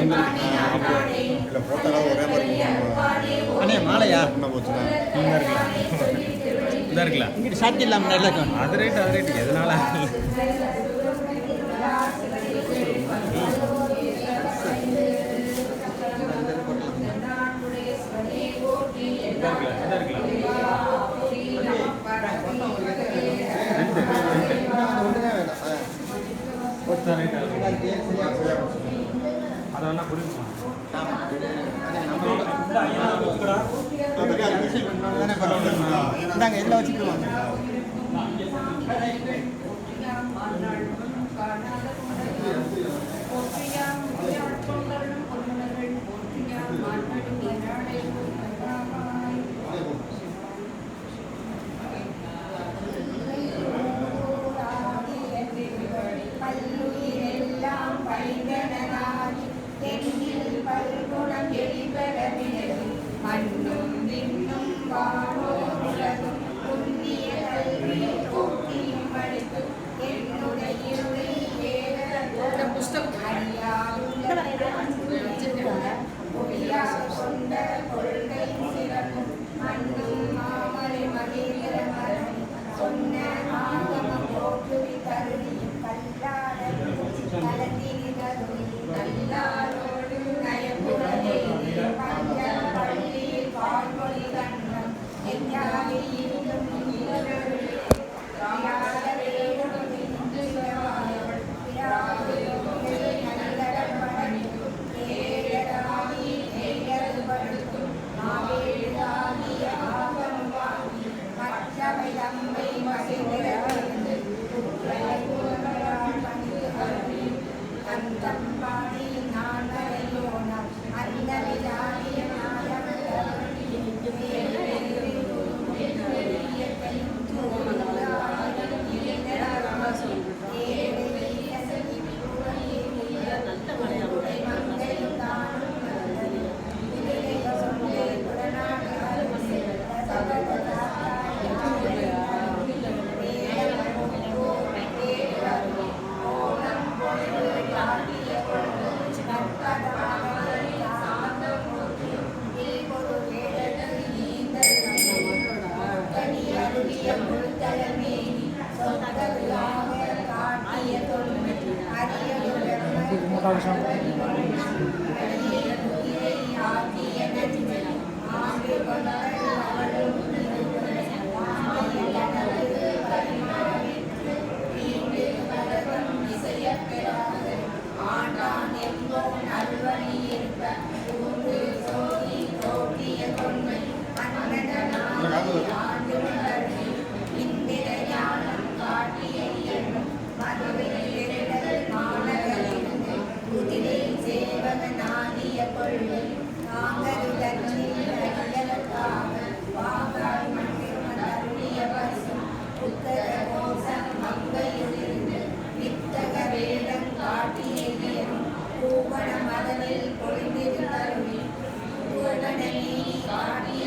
இல்லை போட்டாலும் ஒரே மாதிரி அண்ணே மாலையா? என்ன இருக்கலாம் இதாக இருக்கலாம் இங்கிட்டு சாத்தி இல்லாமல் நல்லா இருக்கும் அது ரேட்டு அது ரேட்டு எதனால? ரெண்டு ரெண்டு அதெல்லாம் புரிஞ்சுக்கணும். எல்லாம் வச்சுக்கிடுவாங்க போற்றியாம் பொன்னர்கள் போற்றியாம் मोटा sorry.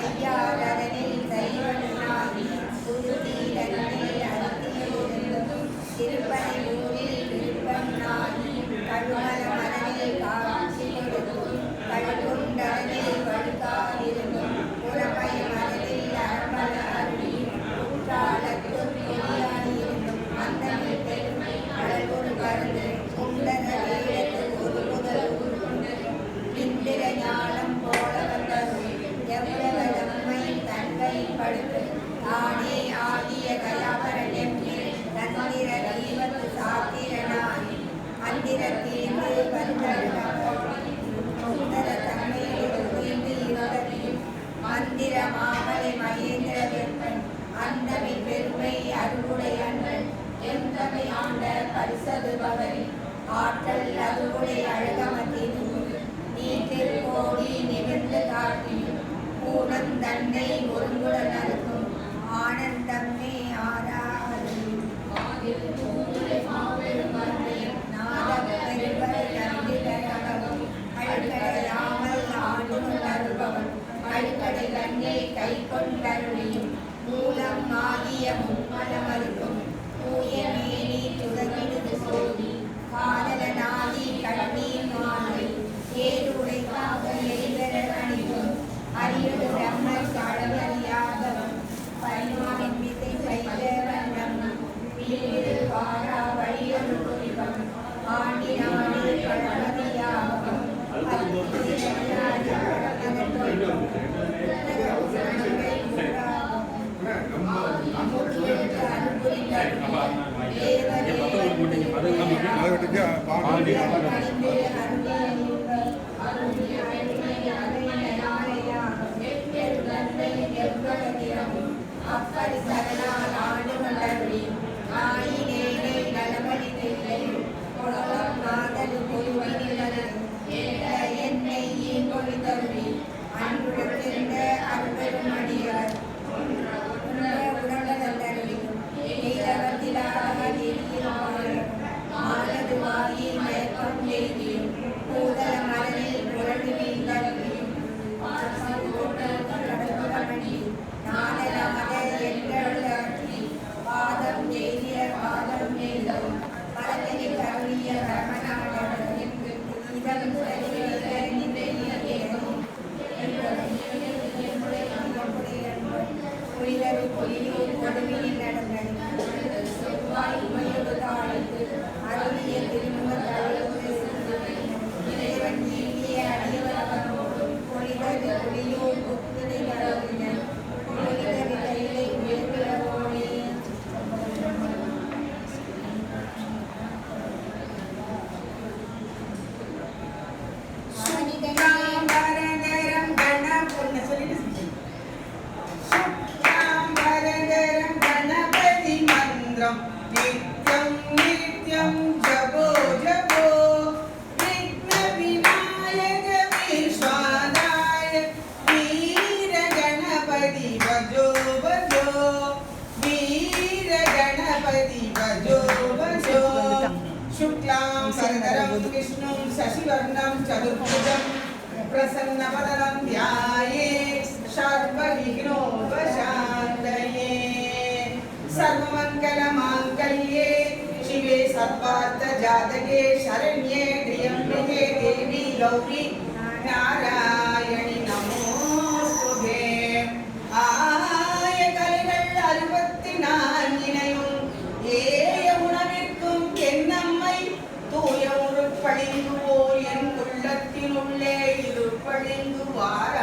ஐயாதரனை சைவனாகி குருதீரனை அறுத்தியிருந்தும் செல்பவரி ஆற்றல் அதுவுடைய அழகமதின் நீ திருக்கோடி நிமிர்ந்து காட்டியும் பூனம் தன்னை ஒருங்குடன் శశివర్ణం చతుర్భుజం ప్రసన్నవదనం ధ్యాయే సర్వవిఘ్నోపశాంతయే సర్వమంగళమాంగళ్యే శివే సర్వార్థజాతకే శరణ్యే త్రియంబికే దేవి గౌరీ నారాయణ பளிங்கு போல் என் உள்ளத்தினுள்ளே இது பளிங்கு வார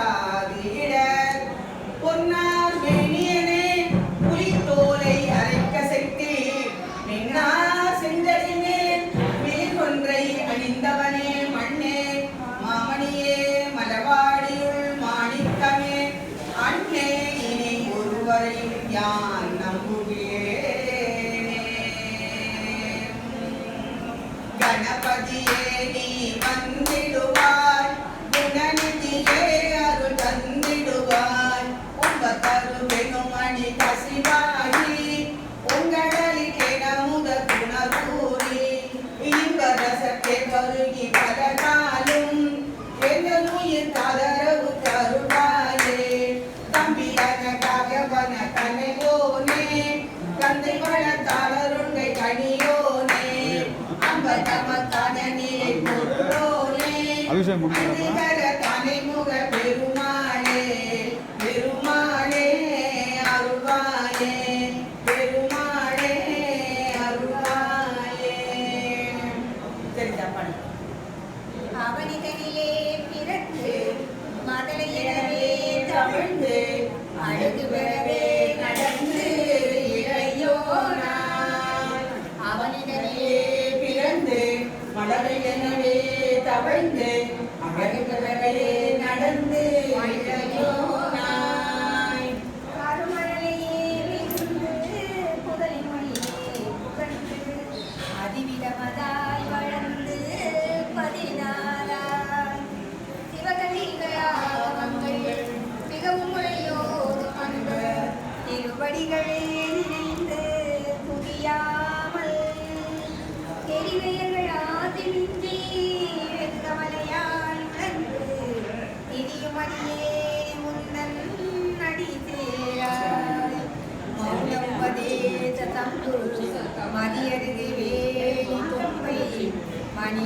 கவிழ்ந்து அகருக்கவரே நடந்து. அதிவிடமதாய் வளர்ந்து பதினாலா சிவகலிகளாவங்கள் மிகவும் முறையோடு அன்பு திருவடிகளே நினைந்து புதியாமல் தெரிவையர்களா தெளிந்தே மருதூசி மதியருதி வேலி தொப்பை மணி